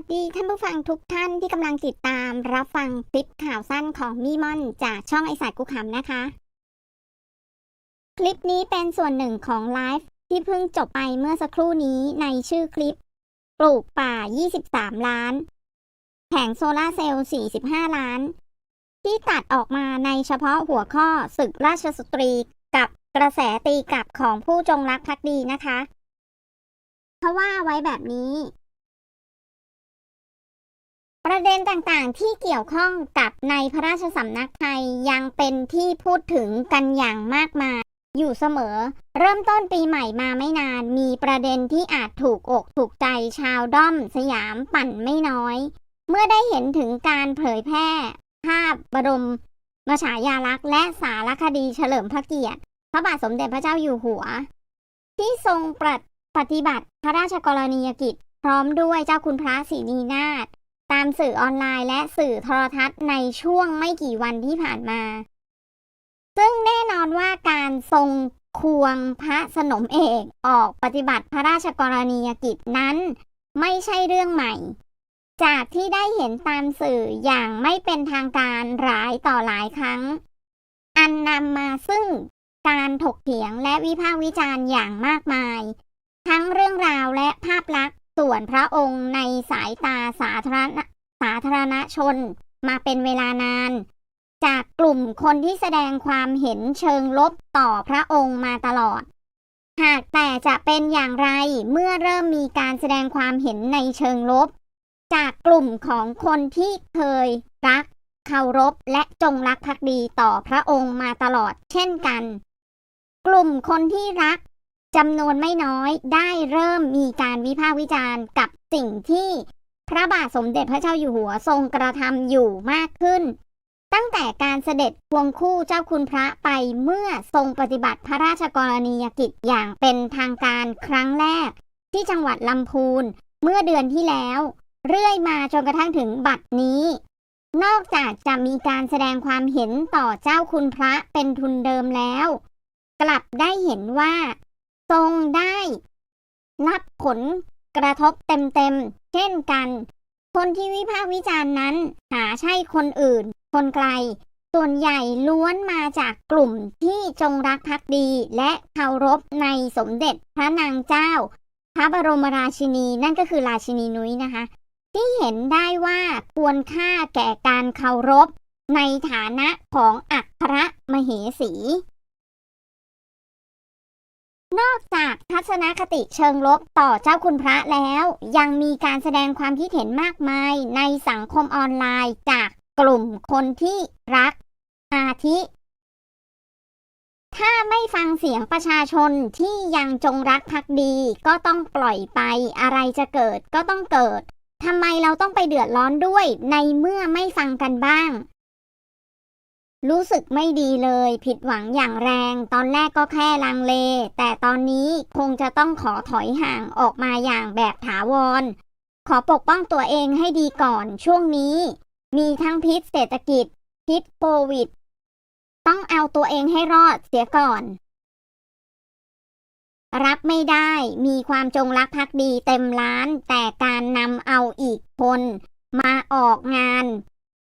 วัสดีท่านผู้ฟังทุกท่านที่กำลังติดตามรับฟังคลิปข่าวสั้นของมีมอนจากช่องไอสายกุขำนะคะ คลิปนี้เป็นส่วนหนึ่งของไลฟ์ที่เพิ่งจบไปเมื่อสักครู่นี้ในชื่อคลิป ปลูกป่า 23 ล้าน แผงโซลาร์เซลล์ 45 ล้าน ที่ตัดออกมาในเฉพาะหัวข้อศึกราชสตรีกับกระแสตีกลับของผู้จงรักภักดีนะคะเขาว่าไว้แบบนี้ ประเด็นต่างๆ ที่เกี่ยวข้องกับในพระราชสำนักไทยยังเป็นที่พูดถึงกันอย่างมากมาย อยู่เสมอ เริ่มต้นปีใหม่มาไม่นาน มีประเด็นที่อาจถูกอกถูกใจชาวด้อมสยามปั่นไม่น้อย เมื่อได้เห็นถึงการเผยแพร่ ภาพบรมมฉายาลักษณ์และสารคดีเฉลิมพระเกียรติ พระบาทสมเด็จพระเจ้าอยู่หัว ที่ทรงปฏิบัติพระราชกรณียกิจ พร้อมด้วยเจ้าคุณพระศรีนีนาถ ตามสื่อออนไลน์และสื่อโทรทัศน์ในช่วงไม่กี่วันที่ผ่านมา ซึ่งแน่นอนว่าการทรงควงพระสนมเอกออกปฏิบัติพระราชกรณียกิจนั้น ไม่ใช่เรื่องใหม่ จากที่ได้เห็นตามสื่ออย่างไม่เป็นทางการหลายต่อหลายครั้ง อันนำมาซึ่งการถกเถียงและวิพากษ์วิจารณ์อย่างมากมาย ทั้งเรื่องราวและภาพลักษณ์ ส่วนพระองค์ในสายตาสาธารณสาธารณชนมาเป็นเวลานาน จากกลุ่มคนที่แสดงความเห็นเชิงลบต่อพระองค์มาตลอด หากแต่จะเป็นอย่างไรเมื่อเริ่มมีการแสดงความเห็นในเชิงลบ จากกลุ่มของคนที่เคยรักเคารพและจงรักภักดีต่อพระองค์มาตลอดเช่นกัน กลุ่มคนที่รัก จำนวนไม่น้อยได้เริ่มมีการวิพากษ์วิจารณ์กับสิ่งที่พระบาทสมเด็จพระเจ้าอยู่หัวทรงกระทำอยู่มากขึ้น ตั้งแต่การเสด็จควงคู่เจ้าคุณพระไปเมื่อทรงปฏิบัติพระราชกรณียกิจอย่างเป็นทางการครั้งแรก ที่จังหวัดลำพูนเมื่อเดือนที่แล้ว เรื่อยมาจนกระทั่งถึงบัดนี้ นอกจากจะมีการแสดงความเห็นต่อเจ้าคุณพระเป็นทุนเดิมแล้ว กลับได้เห็นว่า ทรงได้รับผลกระทบเต็มๆ เช่นกัน คนที่วิพากษ์วิจารณ์นั้น หาใช่คนอื่น คนไกล ส่วนใหญ่ล้วนมาจากกลุ่มที่จงรักภักดีและเคารพในสมเด็จพระนางเจ้า พระบรมราชินีนั่นก็คือราชินีนุ้ยนะคะ ที่เห็นได้ว่าควรค่าแก่การเคารพในฐานะของอัครมเหสี นอกจากทัศนคติเชิงลบต่อเจ้าคุณพระแล้ว ยังมีการแสดงความคิดเห็นมากมายในสังคมออนไลน์จากกลุ่มคนที่รักอาทิ ถ้าไม่ฟังเสียงประชาชนที่ยังจงรักภักดี ก็ต้องปล่อยไปอะไรจะเกิดก็ต้องเกิดทำไมเราต้องไปเดือดร้อนด้วยในเมื่อไม่ฟังกันบ้าง รู้สึกไม่ดีเลย ผิดหวังอย่างแรง ตอนแรกก็แค่ลังเล แต่ตอนนี้คงจะต้องขอถอยห่างออกมาอย่างแบบถาวร ขอปกป้องตัวเองให้ดีก่อนช่วงนี้ มีทั้งพิษเศรษฐกิจ พิษโควิด ต้องเอาตัวเองให้รอดเสียก่อน รับไม่ได้มีความจงรักภักดีเต็มล้าน แต่การนำเอาอีกคน มาออกงาน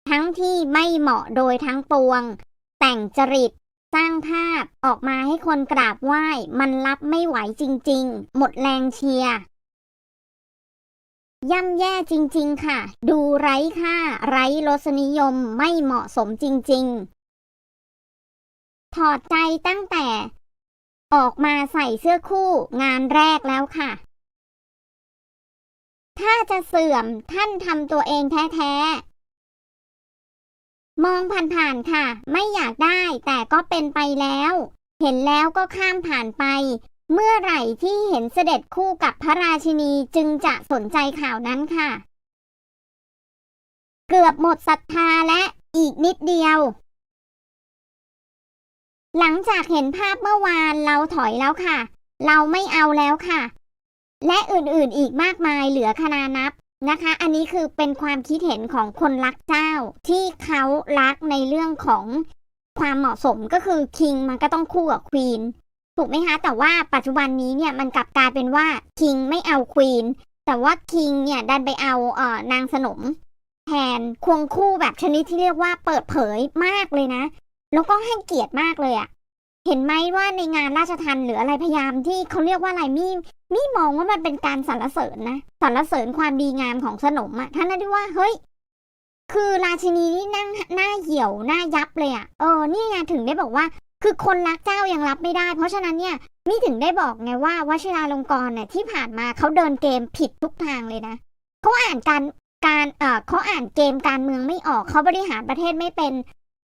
ทั้งที่ไม่เหมาะโดยทั้งปวง แต่งจริต สร้างภาพออกมาให้คนกราบไหว้ มันรับไม่ไหวจริง ๆ หมดแรงเชียร์ย่ำแย่จริง ๆ ค่ะ ดูไร้ค่า ไร้รสนิยมไม่เหมาะสมจริง ๆ ถอดใจตั้งแต่ ออกมาใส่เสื้อคู่งานแรกแล้วค่ะ ถ้าจะเสื่อมท่านทำตัวเองแท้ ๆ มองผ่านๆค่ะ ไม่อยากได้แต่ก็เป็นไปแล้ว เห็นแล้วก็ข้ามผ่านไป เมื่อไหร่ที่เห็นเสด็จคู่กับพระราชินีจึงจะสนใจข่าวนั้นค่ะ เกือบหมดศรัทธาและอีกนิดเดียว หลังจากเห็นภาพเมื่อวานเราถอยแล้วค่ะ เราไม่เอาแล้วค่ะ และอื่นๆอีกมากมายเหลือคณานับ นะคะ อันนี้คือเป็นความคิดเห็นของคนรักเจ้า ที่เขารักในเรื่องของความเหมาะสมก็คือคิงมันก็ต้องคู่กับควีนถูกไหมคะ แต่ว่าปัจจุบันนี้เนี่ยมันกลับกลายเป็นว่าคิงไม่เอาควีนแต่ว่าคิงเนี่ยดันไปเอาเอ่อนางสนมแทนควงคู่แบบชนิดที่เรียกว่าเปิดเผยมากเลยนะ แล้วก็ให้เกียรติมากเลยอะ เห็นไหมว่าในงานราชทันหรืออะไรพยายามที่เขาเรียกว่าอะไรมี่มี่มองว่ามันเป็นการสรรเสริญนะสรรเสริญความดีงามของสนมอะท่านนั้นที่ว่าเฮ้ย คือราชินีนี่นั่งหน้าเหี่ยวหน้ายับเลยอะเออนี่ไงถึงได้บอกว่า คือคนรักเจ้ายังรับไม่ได้ เพราะฉะนั้นเนี่ยนี่ถึงได้บอกไงว่าวชิราลงกรณ์เนี่ยที่ผ่านมาเขาเดินเกมผิดทุกทางเลยนะเขาอ่านการการเออเขาอ่านเกมการเมืองไม่ออกเขาบริหารประเทศไม่เป็น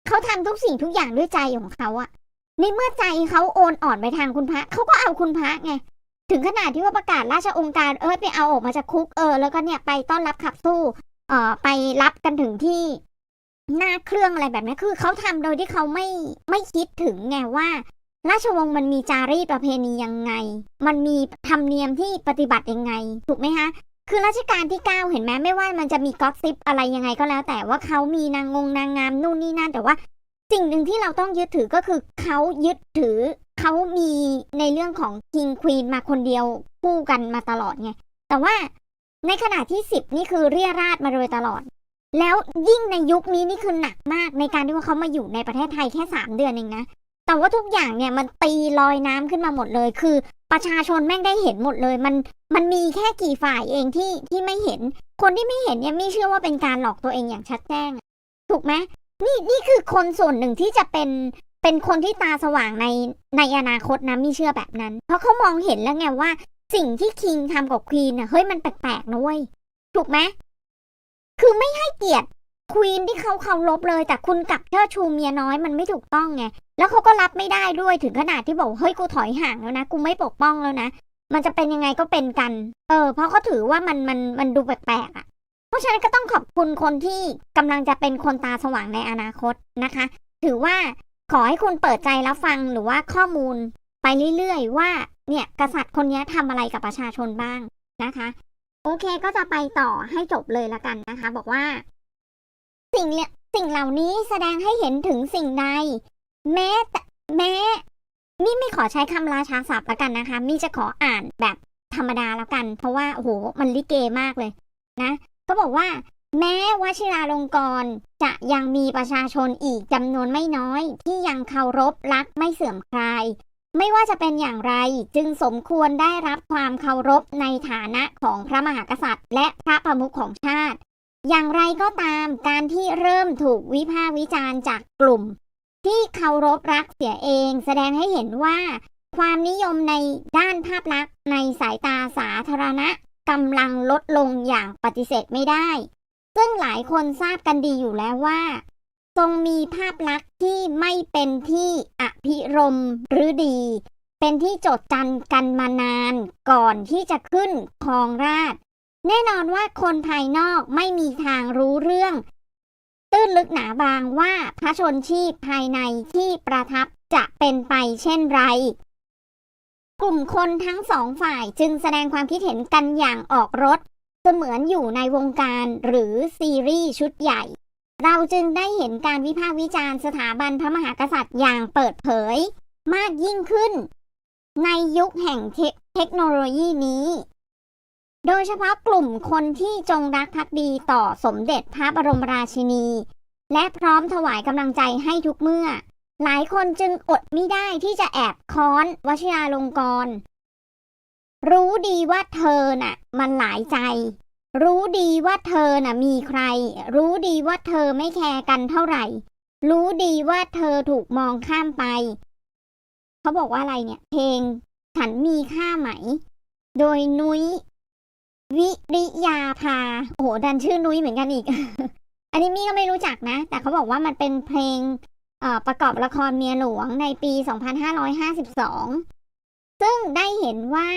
เขาทำทุกสิ่งทุกอย่างด้วยใจของเขาอะ ในเมื่อใจเขาโอนอ่อนไปทางคุณพระเขาก็เอาคุณพระไง ถึงขนาดที่ว่าประกาศราชองค์การเออไปเอาออกมาจากคุกเออ แล้วก็เนี่ยไปต้อนรับขับสู้เอ่อไปรับกันถึงที่หน้าเครื่องอะไรแบบนี้คือเขาทำโดยที่เขาไม่ไม่คิดถึงไงว่า ราชวงศ์มันมีจารีตประเพณียังไง มันมีธรรมเนียมที่ปฏิบัติยังไง ถูกไหมคะคือรัชกาลที่เก้าเห็นไหมไม่ว่ามันจะมีก็อสซิปอะไรยังไงก็แล้ว แต่ว่าเขามีนางงงนางงามนู่นนี่นั่นแต่ว่า สิ่งหนึ่งที่เราต้องยึดถือก็คือเขายึดถือเขามีในเรื่องของคิงควีนมาคนเดียวคู่กันมาตลอดไง แต่ว่าในขณะที่สิบนี่คือเรียราดมาโดยตลอด แล้วยิ่งในยุคนี้นี่คือหนักมากในการที่ว่าเขามาอยู่ในประเทศไทยแค่สามเดือนเองนะ แต่ว่าทุกอย่างเนี่ยมันตีลอยน้ำขึ้นมาหมดเลย คือประชาชนแม่งได้เห็นหมดเลย มันมันมีแค่กี่ฝ่ายเองที่ที่ไม่เห็น คนที่ไม่เห็นเนี่ยไม่เชื่อว่าเป็นการหลอกตัวเองอย่างชัดแจ้ง ถูกไหม นี่นี่คือคนส่วนหนึ่งที่จะเป็นเป็นคนที่ตาสว่างในในอนาคตนะมีเชื่อแบบนั้น เพราะเขามองเห็นแล้วไงว่า สิ่งที่คิงทำกับควีนน่ะเฮ้ยมันแปลกๆนะเว้ยถูกไหมคือไม่ให้เกียรติควีนที่เขาเคารพเลย แต่คุณกลับเชิดชูเมียน้อยมันไม่ถูกต้องไงแล้วเขาก็รับไม่ได้ด้วยถึงขนาดที่บอกเฮ้ยกูถอยห่างแล้วนะกูไม่ปกป้องแล้วนะมันจะเป็นยังไงก็เป็นกัน เออ เพราะเขาถือว่ามันมันมันดูแปลกๆอะ ราะฉะนั้นก็ต้องขอบคุณคนที่กำลังจะเป็นคนตาสว่างในอนาคตนะคะ ถือว่าขอให้คุณเปิดใจรับฟังหรือว่าข้อมูลไปเรื่อยๆ ว่าเนี่ยกษัตริย์คนนี้ทำอะไรกับประชาชนบ้างนะคะ โอเคก็จะไปต่อให้จบเลยละกันนะคะ บอกว่า สิ่งเนี่ยสิ่งเหล่านี้แสดงให้เห็นถึงสิ่งใด แม้แม้นี่ไม่ขอใช้คำราชาศัพท์ล้วกันนะคะ มี่จะขออ่านแบบธรรมดาแล้วกัน เพราะว่าโอ้โหมันลิเกมากเลยนะ ก็บอกว่า แม้วชิราลงกรณ์จะยังมีประชาชนอีกจำนวนไม่น้อย ที่ยังเคารพรักไม่เสื่อมคลาย ไม่ว่าจะเป็นอย่างไรจึงสมควรได้รับความเคารพในฐานะของพระมหากษัตริย์ และพระประมุขของชาติ อย่างไรก็ตามการที่เริ่มถูกวิพากษ์วิจารณ์จากกลุ่ม ที่เคารพรักเสียเอง แสดงให้เห็นว่าความนิยมในด้านภาพลักษณ์ในสายตาสาธารณะ กำลังลดลงอย่างปฏิเสธไม่ได้ ซึ่งหลายคนทราบกันดีอยู่แล้วว่า ทรงมีภาพลักษณ์ที่ไม่เป็นที่อภิรมหรือดี เป็นที่โจดจันกันมานานก่อนที่จะขึ้นครองราช แน่นอนว่าคนภายนอกไม่มีทางรู้เรื่อง ตื้นลึกหนาบางว่าพระชนชีพภายในที่ประทับจะเป็นไปเช่นไร กลุ่มคนทั้งสองฝ่ายจึงแสดงความคิดเห็นกันอย่างออกรถ เสมือนอยู่ในวงการหรือซีรีส์ชุดใหญ่ เราจึงได้เห็นการวิพากษ์วิจารณ์สถาบันพระมหากษัตริย์อย่างเปิดเผย มากยิ่งขึ้น ในยุคแห่งเทเทคโนโลยีนี้ โดยเฉพาะกลุ่มคนที่จงรักภักดีต่อสมเด็จพระบรมราชินี และพร้อมถวายกำลังใจให้ทุกเมื่อ หลายคนจึงอดไม่ได้ที่จะแอบค้อนวชิราลงกรณ์รู้ดีว่าเธอน่ะ มันหลายใจ รู้ดีว่าเธอน่ะมีใคร รู้ดีว่าเธอไม่แคร์กันเท่าไหร่ รู้ดีว่าเธอถูกมองข้ามไป เขาบอกว่าอะไรเนี่ย เพลง ฉันมีค่าไหม โดยนุ้ยวิริยาภาโอ้โห ดันชื่อนุ้ยเหมือนกันอีก อันนี้มี่ก็ไม่รู้จักนะ แต่เขาบอกว่ามันเป็นเพลง ประกอบละครเมียหลวงในปี 2552 ซึ่งได้เห็นว่า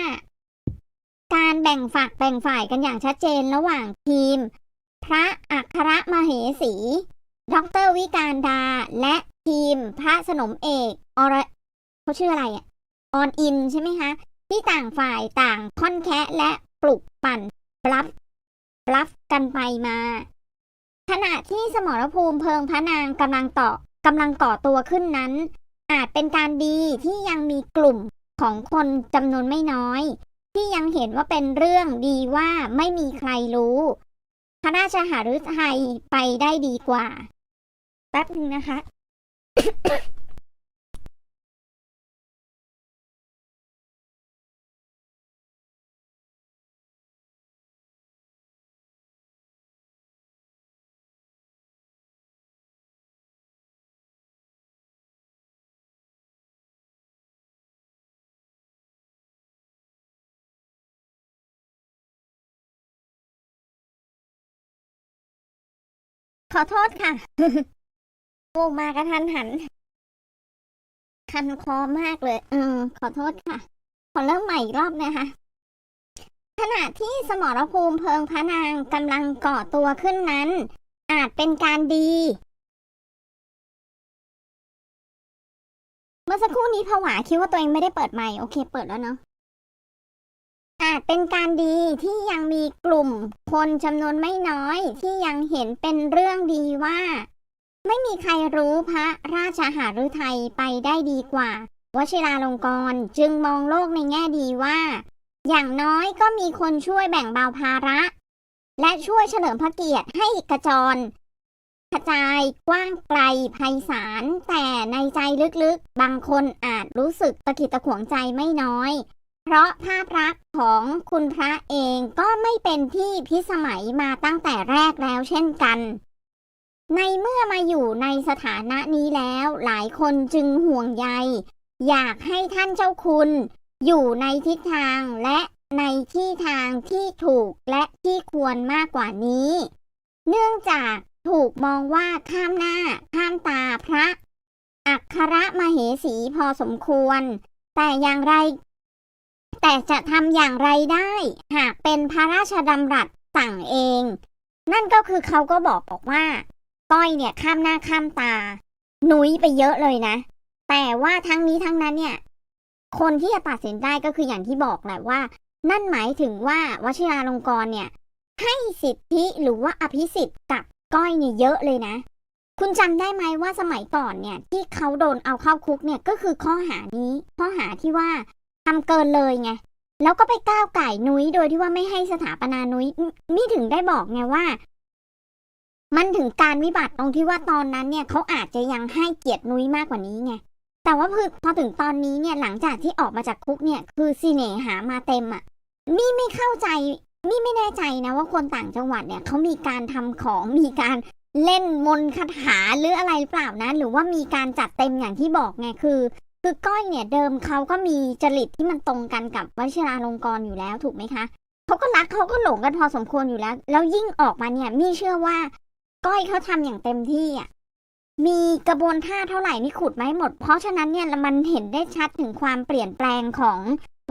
การแบ่งฝักแบ่งฝ่ายกันอย่างชัดเจนระหว่างทีม พระอัครมเหสี ดรวิการดา และทีมพระสนมเอกอรเขาชื่ออะไรอะออนอินใช่ไหมคะ ที่ต่างฝ่ายต่างค่อนแคะและปลุกปั่นบลัฟบลัฟกันไปมา ขณะที่สมรภูมิเพิงพระนางกำลังต่อ กำลังก่อตัวขึ้นนั้น อาจเป็นการดีที่ยังมีกลุ่มของคนจำนวนไม่น้อย ที่ยังเห็นว่าเป็นเรื่องดีว่าไม่มีใครรู้พระราชหฤทัยไปได้ดีกว่า แป๊บนึงนะคะ อโทษค่ะ โอ้มากระทันหัน คันคอมากเลยเออขอโทษค่ะ ขอเริ่มใหม่อีกรอบนะคะ ขณะที่สมรภูมิเพิงพระนางกำลังก่อตัวขึ้นนั้น อาจเป็นการดี เมื่อสักครู่นี้ผวาคิดว่าตัวเองไม่ได้เปิดไมค์โอเค เปิดแล้วเนาะ อาจเป็นการดีที่ยังมีกลุ่มคนจำนวนไม่น้อยที่ยังเห็นเป็นเรื่องดีว่า ไม่มีใครรู้พระราชาหฤทัยไปได้ดีกว่าวชิราลงกรณ์จึงมองโลกในแง่ดีว่า อย่างน้อยก็มีคนช่วยแบ่งเบาภาระ และช่วยเฉลิมพระเกียรติให้กระจรกระจายกว้างไกลไพศาลแต่ในใจลึกๆ บางคนอาจรู้สึกตะขิดตะขวงใจไม่น้อย เพราะภาพลักษณ์ของคุณพระเองก็ไม่เป็นที่พิสมัยมาตั้งแต่แรกแล้วเช่นกัน ในเมื่อมาอยู่ในสถานะนี้แล้วหลายคนจึงห่วงใย อยากให้ท่านเจ้าคุณ อยู่ในทิศทางและในที่ทางที่ถูกและที่ควรมากกว่านี้ เนื่องจากถูกมองว่าข้ามหน้าข้ามตาพระ อัครมเหสีพอสมควร แต่อย่างไร แต่จะทำอย่างไรได้ หากเป็นพระราชดำรัสสั่งเอง นั่นก็คือเขาก็บอกบอกว่าก้อยเนี่ยข้ามหน้าข้ามตา หนุยไปเยอะเลยนะ แต่ว่าทั้งนี้ทั้งนั้นเนี่ย คนที่จะตัดสินได้ก็คืออย่างที่บอกแหละว่า นั่นหมายถึงว่าวชิราลงกรณ์เนี่ย ให้สิทธิหรือว่าอภิสิทธิ์กับก้อยเนี่ยเยอะเลยนะ คุณจำได้ไหมว่าสมัยก่อนเนี่ย ที่เขาโดนเอาเข้าคุกเนี่ยก็คือข้อหานี้ ข้อหาที่ว่า ทำเกินเลยไง แล้วก็ไปก้าวไก่นุ้ยโดยที่ว่าไม่ให้สถาปนานุ้ยนี่ถึงได้บอกไงว่า มันถึงการวิบัติตรงที่ว่าตอนนั้นเนี่ยเขาอาจจะยังให้เกียรตินุ้ยมากกว่านี้ไงแต่ว่าพอพอถึงตอนนี้เนี่ยหลังจากที่ออกมาจากคุกเนี่ย คือซีเนหามาเต็มอะ่ะมี่ไม่เข้าใจมี่ไม่แน่ใจนะว่าคนต่างจังหวัดเนี่ยเขามีการทำของมีการเล่นมนคาถาหรืออะไรหรือเปล่านะ หรือว่ามีการจัดเต็มอย่างที่บอกไงคือ คือก้อยเนี่ยเดิมเขาก็มีจริตที่มันตรงกันกับวชิราลงกรณ์อยู่แล้วถูกไหมคะเขาก็รักเขาก็หลงกันพอสมควรอยู่แล้ว แล้วยิ่งออกมาเนี่ยมี่เชื่อว่า ก้อยเขาทำอย่างเต็มที่อะมีกระบวนท่าเท่าไหร่นี่ขุดมาให้หมด เพราะฉะนั้นเนี่ยมันเห็นได้ชัดถึงความเปลี่ยนแปลงของ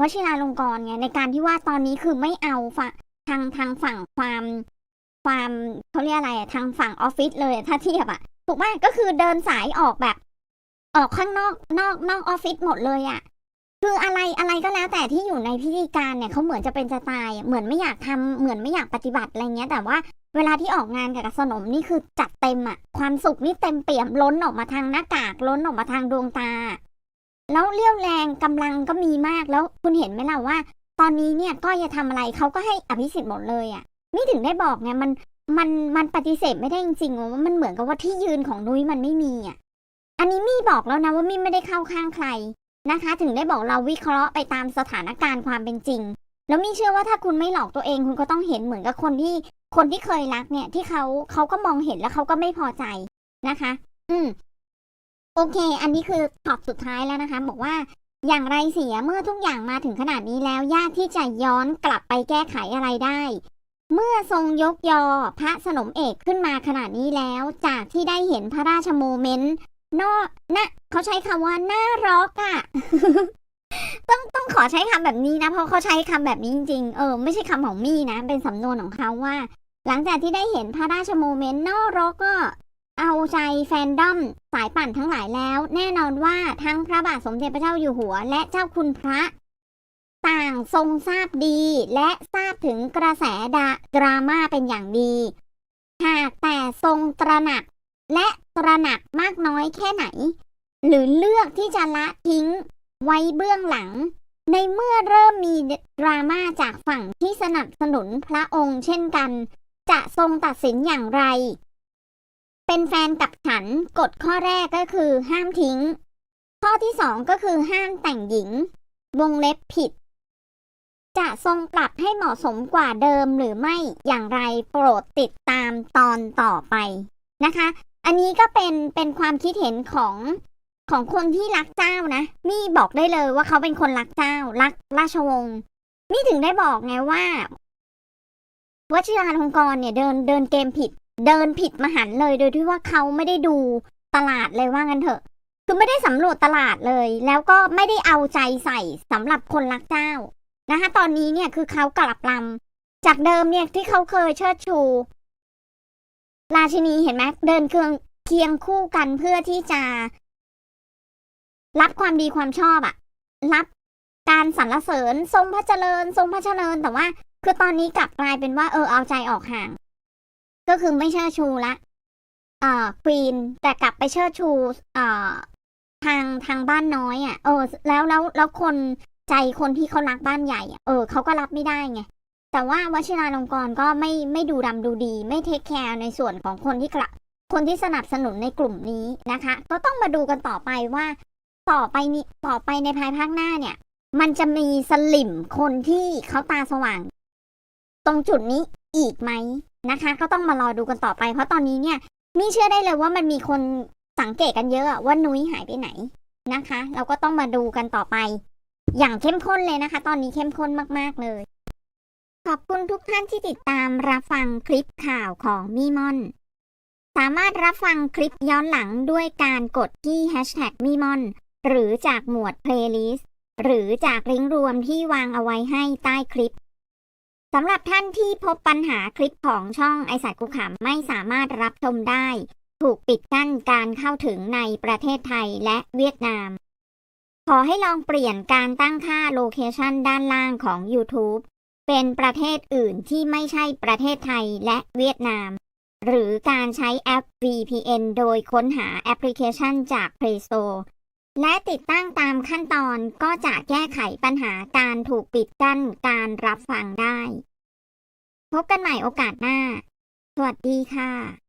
วชิราลงกรณ์ไงในการที่ว่าตอนนี้คือไม่เอาฝะทางทางฝั่งความความเขาเรียกอะไรอะทางฝั่งออฟฟิศเลยถ้าเทียบอะถูกไหมก็คือเดินสายออกแบบ ออกข้างนอกนอกนอกออฟฟิศหมดเลยอะคืออะไรอะไรก็แล้วแต่ที่อยู่ในพิธีการเนี่ยเขาเหมือนจะเป็นจะตายเหมือนไม่อยากทำเหมือนไม่อยากปฏิบัติอะไรเงี้ย แต่ว่าเวลาที่ออกงานกับสนมนี่คือจัดเต็มอะความสุขนี่เต็มเปี่ยมล้นออกมาทางหน้ากากล้นออกมาทางดวงตา แล้วเรี่ยวแรงกำลังก็มีมากแล้วคุณเห็นไหมล่ะว่า ตอนนี้เนี่ยก็จะทำอะไรเขาก็ให้อภิสิทธิ์หมดเลยอะนี่ถึงได้บอกไงมันมันมันปฏิเสธไม่ได้จริงๆว่ามันเหมือนกับว่าที่ยืนของนุ้ยมันไม่มีอะ อันนี้มี่บอกแล้วนะว่ามี่ไม่ได้เข้าข้างใครนะคะ ถึงได้บอกเราวิเคราะห์ไปตามสถานการณ์ความเป็นจริง แล้วมี่เชื่อว่าถ้าคุณไม่หลอกตัวเอง คุณก็ต้องเห็นเหมือนกับคนที่คนที่เคยรักเนี่ย ที่เขาเขาก็มองเห็นแล้วเขาก็ไม่พอใจนะคะ อืมโอเค อันนี้คือตอบสุดท้ายแล้วนะคะ บอกว่าอย่างไรเสียเมื่อทุกอย่างมาถึงขนาดนี้แล้วยากที่จะย้อนกลับไปแก้ไขอะไรได้ เมื่อทรงยกยอพระสนมเอกขึ้นมาขนาดนี้แล้ว จากที่ได้เห็นพระราชโมเมนต์ นอนะเขาใช้คำว่าน่ารักอะ่ะต้องต้องขอใช้คำแบบนี้นะ เพราะเขาใช้คำแบบนี้จริงๆเออไม่ใช่คำของมี่นะ เป็นสำนวนของเขาว่า หลังจากที่ได้เห็นพระราชโมเมนต์นอรกก็เอาใจแฟนดอมสายปั่นทั้งหลายแล้ว แน่นอนว่าทั้งพระบาทสมเด็จพระเจ้าอยู่หัว และเจ้าคุณพระ ต่างทรงทราบดี และทราบถึงกระแสดดราม่าเป็นอย่างดีหากแต่ทรงตระหนัก และตระหนักมากน้อยแค่ไหน หรือเลือกที่จะละทิ้งไว้เบื้องหลัง ในเมื่อเริ่มมีดราม่าจากฝั่งที่สนับสนุนพระองค์เช่นกัน จะทรงตัดสินอย่างไร เป็นแฟนกับฉันกฎข้อแรกก็คือห้ามทิ้ง ข้อที่สองก็คือห้ามแต่งหญิง วงเล็บผิด จะทรงปรับให้เหมาะสมกว่าเดิมหรือไม่อย่างไรโปรดติดตามตอนต่อไปนะคะ อันนี้ก็เป็นเป็นความคิดเห็นของของคนที่รักเจ้านะ มี่บอกได้เลยว่าเขาเป็นคนรักเจ้า รักราชวงศ์มี่ถึงได้บอกไงว่าวชิราลงกรเนี่ยเดินเดินเกมผิด เดินผิดมหันเลยโดยที่ว่าเขาไม่ได้ดูตลาดเลยว่างั้นเถอะ คือไม่ได้สำรวจตลาดเลย แล้วก็ไม่ได้เอาใจใส่สำหรับคนรักเจ้านะคะตอนนี้เนี่ยคือเขากลับลำจากเดิมเนี่ยที่เขาเคยเชิดชู ราชินีเห็นไหมเดินเคียงเคียงคู่กันเพื่อที่จะ รับความดีความชอบอะรับการสรรเสริญทรงพระเจริญ ทรงพระเจริญ แต่ว่า คือตอนนี้กลับกลายเป็นว่าเออเอาใจออกห่าง ก็คือไม่เชิดชูละเอ่อควีนแต่กลับไปเชิดชูเอ่อทางทางบ้านน้อยอะ่ะเออแล้วแล้วแล้วคนใจคนที่เขารักบ้านใหญ่อะเออเขาก็รับไม่ได้ไง แต่ว่าวชิราลงกรณ์ก็ไม่ไม่ดูดำดูดี ไม่เทคแคร์ในส่วนของคนที่กระคนที่สนับสนุนในกลุ่มนี้นะคะ ก็ต้องมาดูกันต่อไปว่า ต่อไปนี้ต่อไปในภายภาคหน้าเนี่ย มันจะมีสลิมคนที่เขาตาสว่าง ตรงจุดนี้อีกไหมนะคะ ก็ต้องมารอดูกันต่อไป เพราะตอนนี้เนี่ยมี่เชื่อได้เลยว่ามันมีคนสังเกตกันเยอะว่านุ้ยหายไปไหนนะคะ เราก็ต้องมาดูกันต่อไป อย่างเข้มข้นเลยนะคะ ตอนนี้เข้มข้นมากๆเลย ขอบคุณทุกท่านที่ติดตามรับฟังคลิปข่าวของมีมอน สามารถรับฟังคลิปย้อนหลังด้วยการกดที่ hashtag มีมอนหรือจากหมวด playlist หรือจากลิงก์รวมที่วางเอาไว้ให้ใต้คลิปสำหรับท่านที่พบปัญหาคลิปของช่องไอสายกุขำไม่สามารถรับชมได้ ถูกปิดกั้นการเข้าถึงในประเทศไทยและเวียดนาม ขอให้ลองเปลี่ยนการตั้งค่าโลเคชันด้านล่างของ YouTube เป็นประเทศอื่นที่ไม่ใช่ประเทศไทยและเวียดนาม หรือการใช้แอป VPN โดยค้นหาแอปพลิเคชันจาก Play Store และติดตั้งตามขั้นตอนก็จะแก้ไขปัญหาการถูกปิดกั้นการรับฟังได้ พบกันใหม่โอกาสหน้า สวัสดีค่ะ